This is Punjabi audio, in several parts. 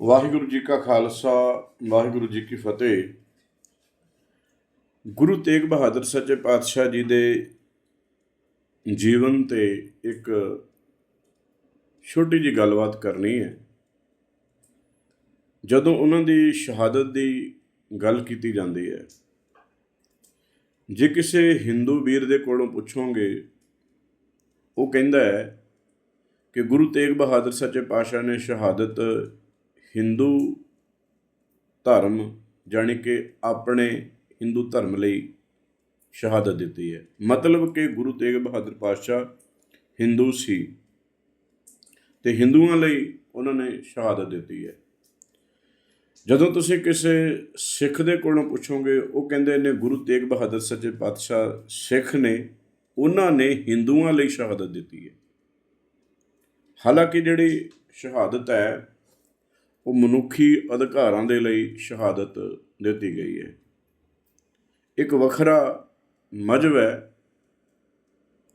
ਵਾਹਿਗੁਰੂ ਜੀ ਕਾ ਖਾਲਸਾ, ਵਾਹਿਗੁਰੂ ਜੀ ਕੀ ਫਤਿਹ। ਗੁਰੂ ਤੇਗ ਬਹਾਦਰ ਸੱਚੇ ਪਾਤਸ਼ਾਹ ਜੀ ਦੇ ਜੀਵਨ ਤੇ ਇੱਕ ਛੋਟੀ ਜੀ ਗੱਲਬਾਤ ਕਰਨੀ ਹੈ। ਜਦੋਂ ਉਹਨਾਂ ਦੀ ਸ਼ਹਾਦਤ ਦੀ ਗੱਲ ਕੀਤੀ ਜਾਂਦੀ ਹੈ, ਜੇ ਕਿਸੇ ਹਿੰਦੂ ਵੀਰ ਦੇ ਕੋਲੋਂ ਪੁੱਛੋਗੇ, ਉਹ ਕਹਿੰਦਾ ਹੈ ਕਿ ਗੁਰੂ ਤੇਗ ਬਹਾਦਰ ਸੱਚੇ ਪਾਤਸ਼ਾਹ ਨੇ ਸ਼ਹਾਦਤ ਹਿੰਦੂ ਧਰਮ ਜਾਣੀ ਕਿ ਆਪਣੇ ਹਿੰਦੂ ਧਰਮ ਲਈ ਸ਼ਹਾਦਤ ਦਿੱਤੀ ਹੈ। ਮਤਲਬ ਕਿ ਗੁਰੂ ਤੇਗ ਬਹਾਦਰ ਪਾਤਸ਼ਾਹ ਹਿੰਦੂ ਸੀ ਤੇ ਹਿੰਦੂਆਂ ਲਈ ਉਹਨਾਂ ਨੇ ਸ਼ਹਾਦਤ ਦਿੱਤੀ ਹੈ। ਜਦੋਂ ਤੁਸੀਂ ਕਿਸੇ ਸਿੱਖ ਦੇ ਕੋਲੋਂ ਪੁੱਛੋਗੇ, ਉਹ ਕਹਿੰਦੇ ਨੇ ਗੁਰੂ ਤੇਗ ਬਹਾਦਰ ਸੱਚੇ ਪਾਤਸ਼ਾਹ ਸਿੱਖ ਨੇ, ਉਹਨਾਂ ਨੇ ਹਿੰਦੂਆਂ ਲਈ ਸ਼ਹਾਦਤ ਦਿੱਤੀ ਹੈ। ਹਾਲਾਂਕਿ ਜਿਹੜੀ ਸ਼ਹਾਦਤ ਹੈ ਉਹ ਮਨੁੱਖੀ ਅਧਿਕਾਰਾਂ ਦੇ ਲਈ ਸ਼ਹਾਦਤ ਦਿੱਤੀ ਗਈ ਹੈ। ਇੱਕ ਵੱਖਰਾ ਮਜਬ ਹੈ,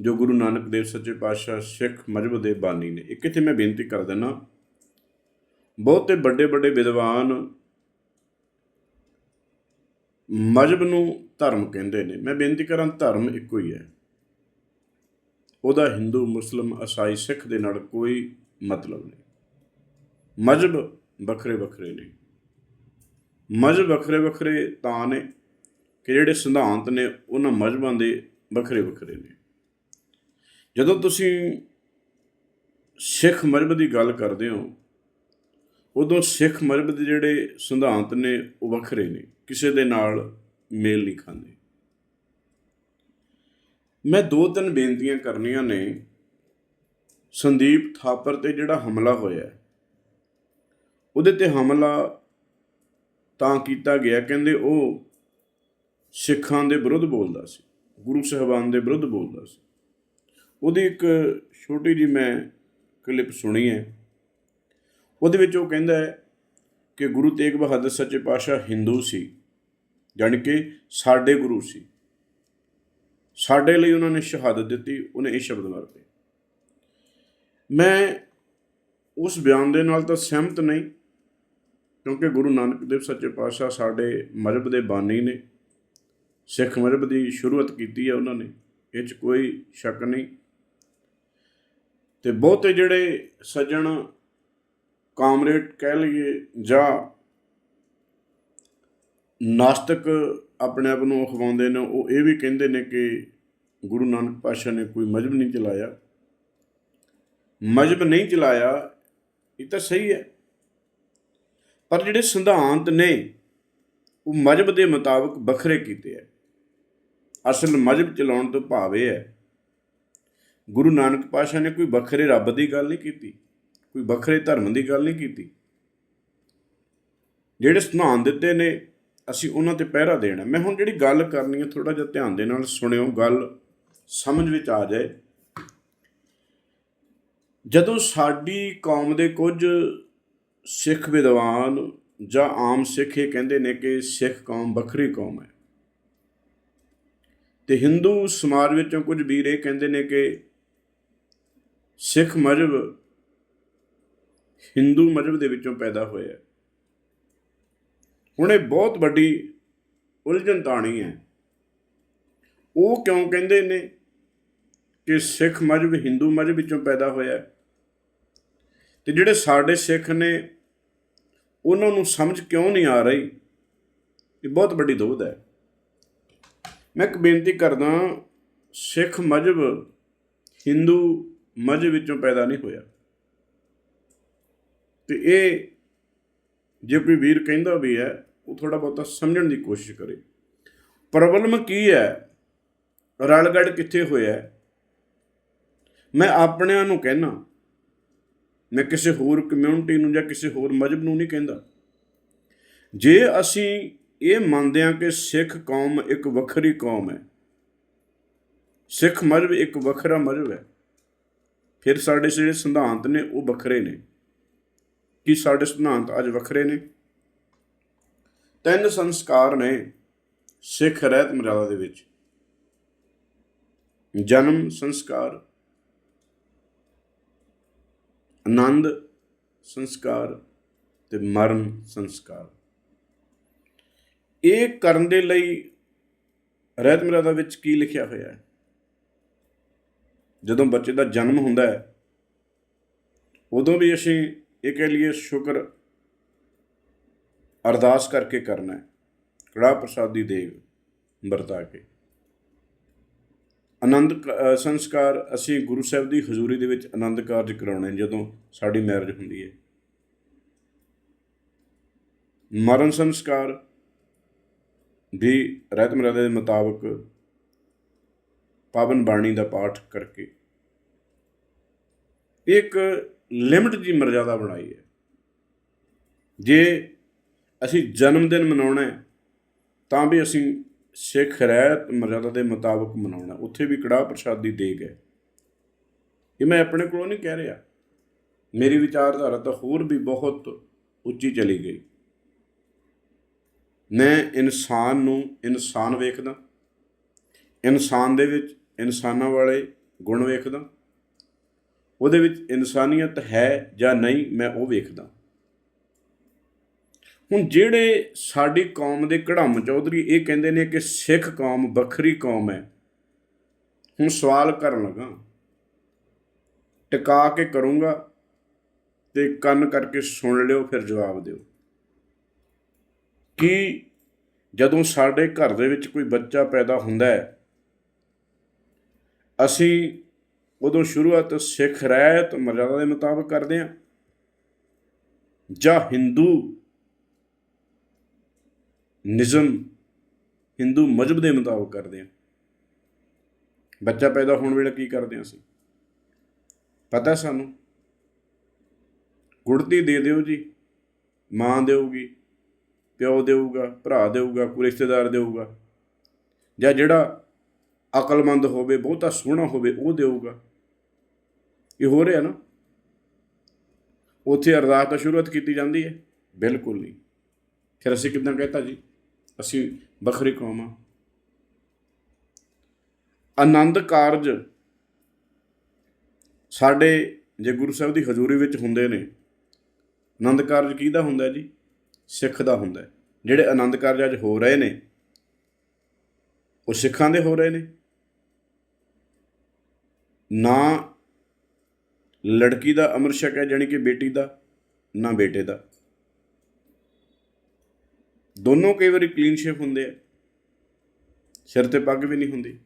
ਜੋ ਗੁਰੂ ਨਾਨਕ ਦੇਵ ਸੱਚੇ ਪਾਤਸ਼ਾਹ ਸਿੱਖ ਮਜਬ ਦੇ ਬਾਨੀ ਨੇ। ਇੱਕ ਇੱਥੇ ਮੈਂ ਬੇਨਤੀ ਕਰ ਦਿੰਦਾ, ਬਹੁਤੇ ਵੱਡੇ ਵੱਡੇ ਵਿਦਵਾਨ ਮਜਬ ਨੂੰ ਧਰਮ ਕਹਿੰਦੇ ਨੇ। ਮੈਂ ਬੇਨਤੀ ਕਰਾਂ, ਧਰਮ ਇੱਕੋ ਹੀ ਹੈ। ਉਹਦਾ ਹਿੰਦੂ, ਮੁਸਲਮ ਈਸਾਈ ਸਿੱਖ ਦੇ ਨਾਲ ਕੋਈ ਮਤਲਬ ਨਹੀਂ। ਮਜਬ ਵੱਖਰੇ ਵੱਖਰੇ ਨੇ। ਮਜ਼ਹਬ ਵੱਖਰੇ ਵੱਖਰੇ ਤਾਂ ਨੇ ਕਿ ਜਿਹੜੇ ਸਿਧਾਂਤ ਨੇ, ਉਹਨਾਂ ਮਜ਼ਹਬਾਂ ਦੇ ਵੱਖਰੇ ਵੱਖਰੇ ਨੇ। ਜਦੋਂ ਤੁਸੀਂ ਸਿੱਖ ਮਜ਼ਹਬ ਦੀ ਗੱਲ ਕਰਦੇ ਹੋ, ਉਦੋਂ ਸਿੱਖ ਮਜ਼ਹਬ ਦੇ ਜਿਹੜੇ ਸਿਧਾਂਤ ਨੇ, ਉਹ ਵੱਖਰੇ ਨੇ। ਕਿਸੇ ਦੇ ਨਾਲ ਮੇਲ ਨਹੀਂ ਖਾਂਦੇ। ਮੈਂ ਦੋ ਤਿੰਨ ਬੇਨਤੀਆਂ ਕਰਨੀਆਂ ਨੇ। ਸੰਦੀਪ ਥਾਪਰ ਤੇ ਜਿਹੜਾ ਹਮਲਾ ਹੋਇਆ ਉਹਦੇ ਤੇ ਹਮਲਾ ਤਾਂ ਕੀਤਾ ਗਿਆ, ਕਹਿੰਦੇ ਉਹ ਸਿੱਖਾਂ ਦੇ ਵਿਰੁੱਧ ਬੋਲਦਾ ਸੀ, ਗੁਰੂ ਸਾਹਿਬਾਨ ਦੇ ਵਿਰੁੱਧ ਬੋਲਦਾ ਸੀ। ਉਹਦੀ ਇੱਕ ਛੋਟੀ ਜੀ ਮੈਂ ਕਲਿੱਪ ਸੁਣੀ ਹੈ। ਉਹਦੇ ਵਿੱਚ ਉਹ ਕਹਿੰਦਾ ਹੈ ਕਿ ਗੁਰੂ ਤੇਗ ਬਹਾਦਰ ਸੱਚੇ ਪਾਤਸ਼ਾਹ ਹਿੰਦੂ ਸੀ, ਜਾਣੀ ਕਿ ਸਾਡੇ ਗੁਰੂ ਸੀ। ਸਾਡੇ ਲਈ ਉਹਨਾਂ ਨੇ ਸ਼ਹਾਦਤ ਦਿੱਤੀ, ਉਹਨੇ ਇਹ ਸ਼ਬਦ ਵਰਤੇ। ਮੈਂ ਉਸ ਬਿਆਨ ਦੇ ਨਾਲ ਤਾਂ ਸਹਿਮਤ ਨਹੀਂ ਕਿਉਂਕਿ ਗੁਰੂ ਨਾਨਕ ਦੇਵ ਸੱਚੇ ਪਾਤਸ਼ਾਹ ਸਾਡੇ ਮਜ਼ਹਬ ਦੇ ਬਾਨੀ ਨੇ, ਸਿੱਖ ਮਜ਼ਹਬ ਦੀ ਸ਼ੁਰੂਆਤ ਕੀਤੀ ਹੈ ਉਹਨਾਂ ਨੇ, ਇਹ 'ਚ ਕੋਈ ਸ਼ੱਕ ਨਹੀਂ। ਤੇ ਬਹੁਤੇ ਜਿਹੜੇ ਸੱਜਣ ਕਾਮਰੇਡ ਕਹਿ ਲਈਏ ਜਾਂ ਨਾਸਤਕ ਆਪਣੇ ਆਪ ਨੂੰ ਅਖਵਾਉਂਦੇ ਨੇ, ਉਹ ਇਹ ਵੀ ਕਹਿੰਦੇ ਨੇ ਕਿ ਗੁਰੂ ਨਾਨਕ ਪਾਤਸ਼ਾਹ ਨੇ ਕੋਈ ਮਜਬ ਨਹੀਂ ਚਲਾਇਆ। ਮਜਬ ਨਹੀਂ ਚਲਾਇਆ, ਇਹ ਤਾਂ ਸਹੀ ਹੈ। ਪਰ ਜਿਹੜੇ ਸਿਧਾਂਤ ਨੇ, ਉਹ ਮਜਬ ਦੇ ਮੁਤਾਬਕ ਵੱਖਰੇ ਕੀਤੇ ਹੈ ਅਸਲ ਮਜਬ ਚਲਾਉਣ ਤੋਂ ਭਾਵ ਇਹ ਹੈ ਗੁਰੂ ਨਾਨਕ ਪਾਤਸ਼ਾਹ ਨੇ ਕੋਈ ਵੱਖਰੇ ਰੱਬ ਦੀ ਗੱਲ ਨਹੀਂ ਕੀਤੀ, ਕੋਈ ਵੱਖਰੇ ਧਰਮ ਦੀ ਗੱਲ ਨਹੀਂ ਕੀਤੀ। ਜਿਹੜੇ ਸਿਧਾਂਤ ਦਿੱਤੇ ਨੇ, ਅਸੀਂ ਉਹਨਾਂ ਤੇ ਪਹਿਰਾ ਦੇਣਾ। ਮੈਂ ਹੁਣ ਜਿਹੜੀ ਗੱਲ ਕਰਨੀ ਹੈ ਥੋੜਾ ਜਿਹਾ ਧਿਆਨ ਦੇ ਨਾਲ ਸੁਣਿਓ, ਗੱਲ ਸਮਝ ਵਿੱਚ ਆ ਜਾਏ। ਜਦੋਂ ਸਾਡੀ ਕੌਮ ਦੇ ਕੁਝ ਸਿੱਖ ਵਿਦਵਾਨ ਜਾਂ ਆਮ ਸਿੱਖ ਇਹ ਕਹਿੰਦੇ ਨੇ ਕਿ ਸਿੱਖ ਕੌਮ ਵੱਖਰੀ ਕੌਮ ਹੈ। ਤੇ ਹਿੰਦੂ ਸਮਾਜ ਵਿੱਚੋਂ ਕੁਝ ਵੀਰ ਇਹ ਕਹਿੰਦੇ ਨੇ ਕਿ ਸਿੱਖ ਮਜ਼ਹਬ ਹਿੰਦੂ ਮਜ਼ਹਬ ਦੇ ਵਿੱਚੋਂ ਪੈਦਾ ਹੋਇਆ ਹੁਣ ਇਹ ਬਹੁਤ ਵੱਡੀ ਉਲਝਣ ਤਾਣੀ ਹੈ। ਉਹ ਕਿਉਂ ਕਹਿੰਦੇ ਨੇ ਕਿ ਸਿੱਖ ਮਜ਼ਹਬ ਹਿੰਦੂ ਮਜ਼ਹਬ ਵਿੱਚੋਂ ਪੈਦਾ ਹੋਇਆ ਤੇ ਜਿਹੜੇ ਸਾਡੇ ਸਿੱਖ ਨੇ ਉਹਨਾਂ ਨੂੰ ਸਮਝ ਕਿਉਂ ਨਹੀਂ ਆ ਰਹੀ? ਇਹ ਬਹੁਤ ਵੱਡੀ ਦੋਧ ਹੈ। ਮੈਂ ਇੱਕ ਬੇਨਤੀ ਕਰਦਾ, ਸਿੱਖ ਮਜ਼ਹਬ ਹਿੰਦੂ ਮਜ਼ਹਬ ਵਿੱਚੋਂ ਪੈਦਾ ਨਹੀਂ ਹੋਇਆ। ਤੇ ਇਹ ਜੇ ਕੋਈ ਵੀਰ ਕਹਿੰਦਾ ਵੀ ਹੈ, ਉਹ ਥੋੜਾ ਬਹੁਤਾ ਸਮਝਣ ਦੀ ਕੋਸ਼ਿਸ਼ ਕਰੇ। ਪ੍ਰੋਬਲਮ ਕੀ ਹੈ? ਰਲਗੜ ਕਿੱਥੇ ਹੋਇਆ ਮੈਂ ਆਪਣਿਆਂ ਨੂੰ ਕਹਿਣਾ ਮੈਂ ਕਿਸੇ ਹੋਰ ਕਮਿਊਨਿਟੀ ਨੂੰ ਜਾਂ ਕਿਸੇ ਹੋਰ ਮਜਹਬ ਨੂੰ ਨਹੀਂ ਕਹਿੰਦਾ। ਜੇ ਅਸੀਂ ਇਹ ਮੰਨਦੇ ਹਾਂ ਕਿ ਸਿੱਖ ਕੌਮ ਇੱਕ ਵੱਖਰੀ ਕੌਮ ਹੈ, ਸਿੱਖ ਮਜਹਬ ਇੱਕ ਵੱਖਰਾ ਮਜਹਬ ਹੈ, ਫਿਰ ਸਾਡੇ ਜਿਹੜੇ ਸਿਧਾਂਤ ਨੇ ਉਹ ਵੱਖਰੇ ਨੇ। ਕੀ ਸਾਡੇ ਸਿਧਾਂਤ ਅੱਜ ਵੱਖਰੇ ਨੇ? ਤਿੰਨ ਸੰਸਕਾਰ ਨੇ ਸਿੱਖ ਰਹਿਤ ਮਰਿਆਦਾ ਦੇ ਵਿੱਚ। ਜਨਮ ਸੰਸਕਾਰ ਆਨੰਦ ਸੰਸਕਾਰ ਤੇ ਮਰਨ ਸੰਸਕਾਰ। ਇਹ ਕਰਨ ਦੇ ਲਈ ਰਹਿਤ ਮਰਿਆਦਾ ਵਿੱਚ ਕੀ ਲਿਖਿਆ ਹੋਇਆ ਹੈ? ਜਦੋਂ ਬੱਚੇ ਦਾ ਜਨਮ ਹੁੰਦਾ ਹੈ, ਉਦੋਂ ਵੀ ਅਸੀਂ ਇਹ ਕਹਿ ਲਈਏ ਸ਼ੁਕਰ ਅਰਦਾਸ ਕਰਕੇ ਕਰਨਾ ਹੈ। ਕੜਾ ਪ੍ਰਸਾਦ ਦੀ ਦੇਗ ਵਰਤਾ ਕੇ। ਆਨੰਦ ਕ- ਸੰਸਕਾਰ ਅਸੀਂ ਗੁਰੂ ਸਾਹਿਬ ਦੀ ਹਜ਼ੂਰੀ ਦੇ ਵਿੱਚ ਆਨੰਦ ਕਾਰਜ ਕਰਾਉਣੇ ਜਦੋਂ ਸਾਡੀ ਮੈਰਿਜ ਹੁੰਦੀ ਹੈ। ਮਰਨ ਸੰਸਕਾਰ ਵੀ ਰਹਿਤ ਮਰਿਆਦਾ ਦੇ ਮੁਤਾਬਕ ਪਾਵਨ ਬਾਣੀ ਦਾ ਪਾਠ ਕਰਕੇ ਇੱਕ ਲਿਮਟ ਦੀ ਮਰਜ਼ਾਦਾ ਬਣਾਈ ਹੈ। ਜੇ ਅਸੀਂ ਜਨਮ ਦਿਨ ਮਨਾਉਣਾ ਹੈ, ਤਾਂ ਵੀ ਅਸੀਂ ਸਿੱਖ ਰਹਿਤ ਮਰਜ਼ਾਦਾ ਦੇ ਮੁਤਾਬਕ ਮਨਾਉਣਾ, ਉੱਥੇ ਵੀ ਕੜਾਹ ਪ੍ਰਸ਼ਾਦ ਦੀ ਦੇਗ ਹੈ। ਇਹ ਮੈਂ ਆਪਣੇ ਕੋਲੋਂ ਨਹੀਂ ਕਹਿ ਰਿਹਾ। ਮੇਰੀ ਵਿਚਾਰਧਾਰਾ ਤਾਂ ਹੋਰ ਵੀ ਬਹੁਤ ਉੱਚੀ ਚਲੀ ਗਈ। ਮੈਂ ਇਨਸਾਨ ਨੂੰ ਇਨਸਾਨ ਵੇਖਦਾ, ਇਨਸਾਨ ਦੇ ਵਿੱਚ ਇਨਸਾਨਾਂ ਵਾਲੇ ਗੁਣ ਵੇਖਦਾ, ਉਹਦੇ ਵਿੱਚ ਇਨਸਾਨੀਅਤ ਹੈ ਜਾਂ ਨਹੀਂ, ਮੈਂ ਉਹ ਵੇਖਦਾ। ਹੁਣ ਜਿਹੜੇ ਸਾਡੀ ਕੌਮ ਦੇ ਕੜਮ ਚੌਧਰੀ, ਇਹ ਕਹਿੰਦੇ ਨੇ ਕਿ ਸਿੱਖ ਕੌਮ ਵੱਖਰੀ ਕੌਮ ਹੈ। ਹੁਣ ਸਵਾਲ ਕਰਨ ਲੱਗਾ, ਟਿਕਾ ਕੇ ਕਰੂੰਗਾ ਤੇ ਕੰਨ ਕਰਕੇ ਸੁਣ ਲਿਓ, ਫਿਰ ਜਵਾਬ ਦਿਓ। ਕਿ ਜਦੋਂ ਸਾਡੇ ਘਰ ਦੇ ਵਿੱਚ ਕੋਈ ਬੱਚਾ ਪੈਦਾ ਹੁੰਦਾ ਹੈ, ਅਸੀਂ ਉਦੋਂ ਸ਼ੁਰੂਆਤ ਸਿੱਖ ਰਹਿਤ ਮਰਜ਼ਾਦਾ ਦੇ ਮੁਤਾਬਕ ਕਰਦੇ ਹਾਂ, ਜਾਂ ਹਿੰਦੂ ਨਿਜ਼ਮ ਹਿੰਦੂ ਮਜਬ ਦੇ ਮੁਤਾਬਕ ਕਰਦੇ ਹਾਂ। ਬੱਚਾ ਪੈਦਾ ਹੋਣ ਵੇਲੇ ਕੀ ਕਰਦੇ ਹਾਂ ਅਸੀਂ? ਪਤਾ ਸਾਨੂੰ? ਗੁੜਤੀ ਦੇ ਦਿਓ ਜੀ। ਮਾਂ ਦੇਊਗੀ, ਪਿਓ ਦੇਊਗਾ, ਭਰਾ ਦੇਊਗਾ, ਕੋਈ ਰਿਸ਼ਤੇਦਾਰ ਦੇਊਗਾ। ਜਾਂ ਜਿਹੜਾ ਅਕਲਮੰਦ ਹੋਵੇ, ਬਹੁਤਾ ਸੋਹਣਾ ਹੋਵੇ, ਉਹ ਦੇਊਗਾ। ਇਹ ਹੋ ਰਿਹਾ ਨਾ? ਉੱਥੇ ਅਰਦਾਸ ਤਾਂ ਸ਼ੁਰੂਆਤ ਕੀਤੀ ਜਾਂਦੀ ਹੈ। ਬਿਲਕੁਲ ਨਹੀਂ। ਫਿਰ ਅਸੀਂ ਕਿਦਾਂ ਕਹਤਾ ਜੀ? ਅਸੀਂ ਵੱਖਰੀ ਕੌਮ ਆ। ਆਨੰਦ ਕਾਰਜ ਸਾਡੇ ਜੇ ਗੁਰੂ ਸਾਹਿਬ ਦੀ ਹਜ਼ੂਰੀ ਵਿੱਚ ਹੁੰਦੇ ਨੇ, ਆਨੰਦ ਕਾਰਜ ਕਿਹਦਾ ਹੁੰਦਾ ਜੀ? ਸਿੱਖ ਦਾ ਹੁੰਦਾ। ਜਿਹੜੇ ਆਨੰਦ ਕਾਰਜ ਅੱਜ ਹੋ ਰਹੇ ਨੇ, ਉਹ ਸਿੱਖਾਂ ਦੇ ਹੋ ਰਹੇ ਨੇ। ਨਾ ਲੜਕੀ ਦਾ ਅਮਰ ਸ਼ਕ ਹੈ, ਜਾਣੀ ਕਿ ਬੇਟੀ ਦਾ, ਨਾ ਬੇਟੇ ਦਾ। ਦੋਨੋਂ ਕਈ ਵਾਰੀ ਕਲੀਨ ਸ਼ੇਪ ਹੁੰਦੇ ਆ। ਸਿਰ ਤੇ ਪੱਗ ਵੀ ਨਹੀਂ ਹੁੰਦੀ।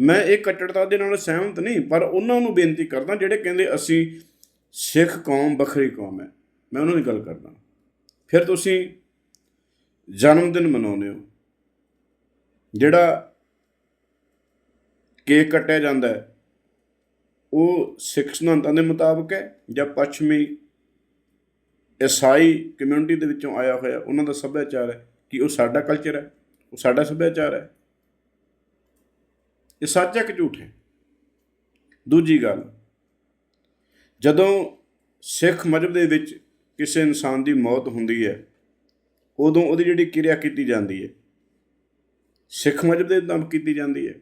ਮੈਂ ਇਹ ਕੱਟੜਤਾ ਦੇ ਨਾਲ ਸਹਿਮਤ ਨਹੀਂ, ਪਰ ਉਹਨਾਂ ਨੂੰ ਬੇਨਤੀ ਕਰਦਾ, ਜਿਹੜੇ ਕਹਿੰਦੇ ਅਸੀਂ ਸਿੱਖ ਕੌਮ, ਵੱਖਰੀ ਕੌਮ ਹੈ। ਮੈਂ ਉਹਨਾਂ ਦੀ ਗੱਲ ਕਰਦਾ। ਫਿਰ ਤੁਸੀਂ ਜਨਮ ਦਿਨ ਮਨਾਉਂਦੇ ਹੋ। ਜਿਹੜਾ ਕੇਕ ਕੱਟਿਆ ਜਾਂਦਾ ਹੈ, ਉਹ ਸਿੱਖ ਸਿਧਾਂਤਾਂ ਦੇ ਮੁਤਾਬਕ ਹੈ ਜਾਂ ਪੱਛਮੀ ਈਸਾਈ ਕਮਿਊਨਿਟੀ ਦੇ ਵਿੱਚੋਂ ਆਇਆ ਹੋਇਆ, ਉਹਨਾਂ ਦਾ ਸੱਭਿਆਚਾਰ ਹੈ ਕਿ ਉਹ ਸਾਡਾ ਕਲਚਰ ਹੈ, ਉਹ ਸਾਡਾ ਸੱਭਿਆਚਾਰ ਹੈ। ਇਹ ਸੱਚ ਹੈ ਕਿ ਝੂਠ ਹੈ? ਦੂਜੀ ਗੱਲ, ਜਦੋਂ ਸਿੱਖ ਮਜ਼ਹਬ ਦੇ ਵਿੱਚ ਕਿਸੇ ਇਨਸਾਨ ਦੀ ਮੌਤ ਹੁੰਦੀ ਹੈ, ਉਦੋਂ ਉਹਦੀ ਜਿਹੜੀ ਕਿਰਿਆ ਕੀਤੀ ਜਾਂਦੀ ਹੈ, ਸਿੱਖ ਮਜ਼ਹਬ ਦੇ ਨਾਮ ਕੀਤੀ ਜਾਂਦੀ ਹੈ।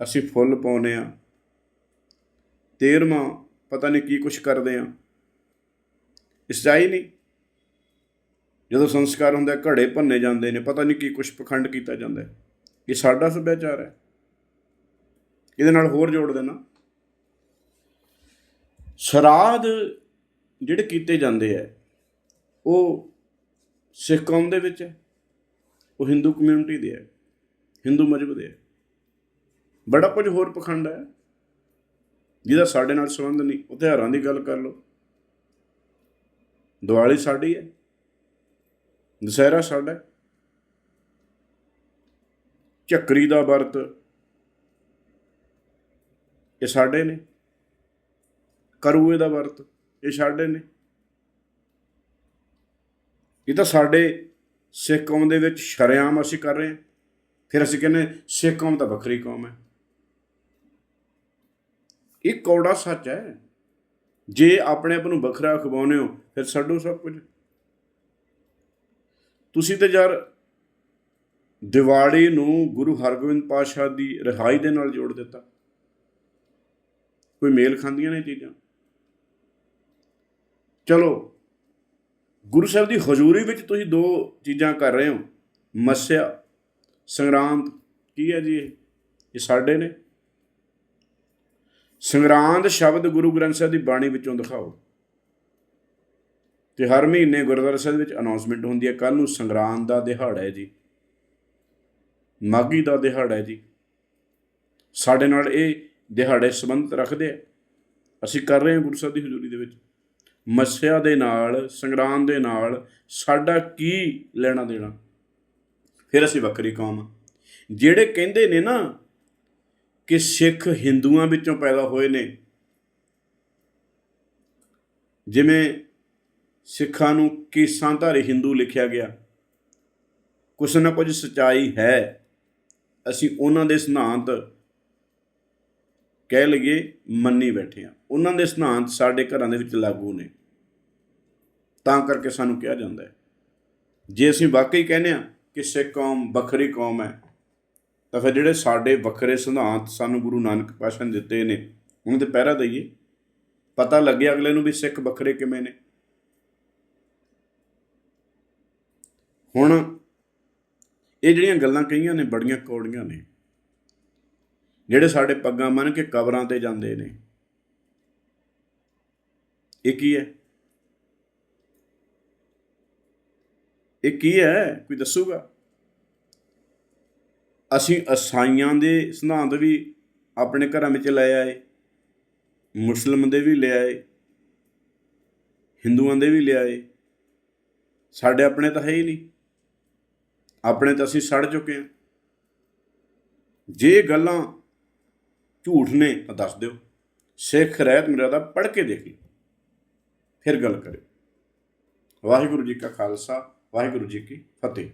ਅਸੀਂ ਫੁੱਲ ਪਾਉਨੇ ਆ ਤੇਰਵਾਂ ਪਤਾ ਨਹੀਂ ਕੀ ਕੁਛ ਕਰਦੇ ਆ ਇਸਾਈ ਨਹੀਂ। ਜਦੋਂ ਸੰਸਕਾਰ ਹੁੰਦਾ ਘੜੇ ਭੰਨੇ ਜਾਂਦੇ ਨੇ, ਪਤਾ ਨਹੀਂ ਕੀ ਕੁਛ ਪਖੰਡ ਕੀਤਾ ਜਾਂਦਾ ਇਹ ਸਾਡਾ ਸੱਭਿਆਚਾਰ ਹੈ। ਇਹਦੇ ਨਾਲ ਹੋਰ ਜੋੜ ਦੇਣਾ। ਸ਼ਰਾਧ ਜਿਹੜੇ ਕੀਤੇ ਜਾਂਦੇ ਆ ਉਹ ਸਿੱਖ ਕੌਮ ਦੇ ਵਿੱਚ ਹੈ, ਉਹ ਹਿੰਦੂ ਕਮਿਊਨਿਟੀ ਦੇ ਹੈ ਹਿੰਦੂ ਮਜਬ ਦੇ ਹੈ। ਬੜਾ ਕੁਝ ਹੋਰ ਪਖੰਡ ਹੈ, ਜਿਹਦਾ ਸਾਡੇ ਨਾਲ ਸੰਬੰਧ ਨਹੀਂ। ਉਹ ਤਿਉਹਾਰਾਂ ਦੀ ਗੱਲ ਕਰ ਲਓ। ਦੀਵਾਲੀ ਸਾਡੀ ਹੈ, ਦੁਸਹਿਰਾ ਸਾਡਾ ਝੱਕਰੀ ਦਾ ਵਰਤ, ਇਹ ਸਾਡੇ ਨੇ, ਕਰੂਏ ਦਾ ਵਰਤ, ਇਹ ਸਾਡੇ ਨੇ। ਇਹ ਤਾਂ ਸਾਡੇ ਸਿੱਖ ਕੌਮ ਦੇ ਵਿੱਚ ਸ਼ਰੇਆਮ ਅਸੀਂ ਕਰ ਰਹੇ ਹਾਂ। ਫਿਰ ਅਸੀਂ ਕਹਿੰਦੇ ਸਿੱਖ ਕੌਮ ਤਾਂ ਵੱਖਰੀ ਕੌਮ ਹੈ। ਇਹ ਕੌੜਾ ਸੱਚ ਹੈ। ਜੇ ਆਪਣੇ ਆਪ ਨੂੰ ਵੱਖਰਾ ਖਵਾਉਨੇ ਹੋ, ਫਿਰ ਛੱਡੋ ਸਭ ਕੁਝ। ਤੁਸੀਂ ਤੇ ਯਾਰ ਦੀਵਾਲੀ ਨੂੰ ਗੁਰੂ ਹਰਗੋਬਿੰਦ ਪਾਤਸ਼ਾਹ ਦੀ ਰਿਹਾਈ ਦੇ ਨਾਲ ਜੋੜ ਦਿੱਤਾ। ਕੋਈ ਮੇਲ ਖਾਂਦੀਆਂ ਨੇ ਚੀਜ਼ਾਂ? ਚਲੋ, ਗੁਰੂ ਸਾਹਿਬ ਦੀ ਹਜ਼ੂਰੀ ਵਿੱਚ ਤੁਸੀਂ ਦੋ ਚੀਜ਼ਾਂ ਕਰ ਰਹੇ ਹੋ। ਮੱਸਿਆ, ਸੰਗਰਾਂਦ, ਕੀ ਹੈ ਜੀ ਇਹ ਸਾਡੇ ਨੇ। ਸੰਗਰਾਂਦ ਸ਼ਬਦ ਗੁਰੂ ਗ੍ਰੰਥ ਸਾਹਿਬ ਦੀ ਬਾਣੀ ਵਿੱਚੋਂ ਦਿਖਾਓ। ਤੇ ਹਰ ਮਹੀਨੇ ਗੁਰਦੁਆਰਾ ਸਾਹਿਬ ਵਿੱਚ ਅਨਾਉਂਸਮੈਂਟ ਹੁੰਦੀ ਹੈ ਕੱਲ ਨੂੰ ਸੰਗਰਾਂਦ ਦਾ ਦਿਹਾੜਾ ਹੈ ਜੀ। ਮਾਗੀ ਦਾ ਦਿਹਾੜਾ ਹੈ ਜੀ। ਸਾਡੇ ਨਾਲ ਇਹ ਦਿਹਾੜੇ ਸੰਬੰਧ ਰੱਖਦੇ ਆ। ਅਸੀਂ ਕਰ ਰਹੇ ਹਾਂ ਗੁਰੂ ਸਾਹਿਬ ਦੀ ਹਜ਼ੂਰੀ ਦੇ ਵਿੱਚ। ਮੱਸਿਆ ਦੇ ਨਾਲ, ਸੰਗਰਾਂਦ ਦੇ ਨਾਲ ਸਾਡਾ ਕੀ ਲੈਣਾ ਦੇਣਾ? ਫਿਰ ਅਸੀਂ ਵੱਖਰੀ ਕੌਮ ਆ। ਜਿਹੜੇ ਕਹਿੰਦੇ ਨੇ ਨਾ ਕਿ ਸਿੱਖ ਹਿੰਦੂਆਂ ਵਿੱਚੋਂ ਪੈਦਾ ਹੋਏ ਨੇ। ਜਿਵੇਂ ਸਿੱਖਾਂ ਨੂੰ ਕੇਸਾਂਧਾਰੀ ਹਿੰਦੂ ਲਿਖਿਆ ਗਿਆ। ਕੁਛ ਨਾ ਕੁਝ ਸਚਾਈ ਹੈ। ਅਸੀਂ ਉਹਨਾਂ ਦੇ ਸਿਧਾਂਤ ਕਹਿ ਲਈਏ, ਮੰਨੀ ਬੈਠੇ ਆ ਉਹਨਾਂ ਦੇ ਸਿਧਾਂਤ ਸਾਡੇ ਘਰਾਂ ਦੇ ਵਿੱਚ ਲਾਗੂ ਨੇ। ਤਾਂ ਕਰਕੇ ਸਾਨੂੰ ਕਿਹਾ ਜਾਂਦਾ ਹੈ। ਜੇ ਅਸੀਂ ਵਾਕਈ ਕਹਿੰਦੇ ਆ ਕਿ ਸਿੱਖ ਕੌਮ ਵੱਖਰੀ ਕੌਮ ਹੈ ਤਾਂ ਫਿਰ ਜਿਹੜੇ ਸਾਡੇ ਵੱਖਰੇ ਸਿਧਾਂਤ ਸਾਨੂੰ ਗੁਰੂ ਨਾਨਕ ਪਾਤਸ਼ਾਹ ਨੇ ਦਿੱਤੇ ਨੇ, ਉਹਨਾਂ ਤੇ ਪਹਿਰਾ ਦਈਏ। ਪਤਾ ਲੱਗੇ ਅਗਲੇ ਨੂੰ ਵੀ ਸਿੱਖ ਵੱਖਰੇ ਕਿਵੇਂ ਨੇ। ਹੁਣ ਇਹ ਜਿਹੜੀਆਂ ਗੱਲਾਂ ਕਹੀਆਂ ਨੇ, ਬੜੀਆਂ ਕੌੜੀਆਂ ਨੇ, ਜਿਹੜੇ ਸਾਡੇ ਪੱਗਾਂ ਮੰਨ ਕੇ ਕਬਰਾਂ ਤੇ ਜਾਂਦੇ ਨੇ, ਇਹ ਕੀ ਹੈ? ਇਹ ਕੀ ਹੈ? ਕੋਈ ਦੱਸੂਗਾ? ਅਸੀਂ ਈਸਾਈਆਂ ਦੇ ਸਿਧਾਂਤ ਵੀ ਆਪਣੇ ਘਰਾਂ ਵਿੱਚ ਲੈ ਆਏ ਮੁਸਲਮਾਨ ਦੇ ਵੀ ਲੈ ਆਏ, ਹਿੰਦੂਆਂ ਦੇ ਵੀ ਲੈ ਆਏ। ਸਾਡੇ ਆਪਣੇ ਤਾਂ ਹੈ ਹੀ ਨਹੀਂ। ਆਪਣੇ ਤਾਂ ਅਸੀਂ ਸੜ ਚੁੱਕੇ ਹਾਂ। ਜੇ ਗੱਲਾਂ ਝੂਠ ਨੇ ਤਾਂ ਦੱਸ ਦਿਓ। ਸਿੱਖ ਰਹਿਤ ਮਰਿਆਦਾ ਪੜ੍ਹ ਕੇ ਦੇਖ। ਲਈ ਫਿਰ ਗੱਲ ਕਰਿਓ। ਵਾਹਿਗੁਰੂ ਜੀ ਕਾ ਖਾਲਸਾ, ਵਾਹਿਗੁਰੂ ਜੀ ਕੀ ਫਤਿਹ।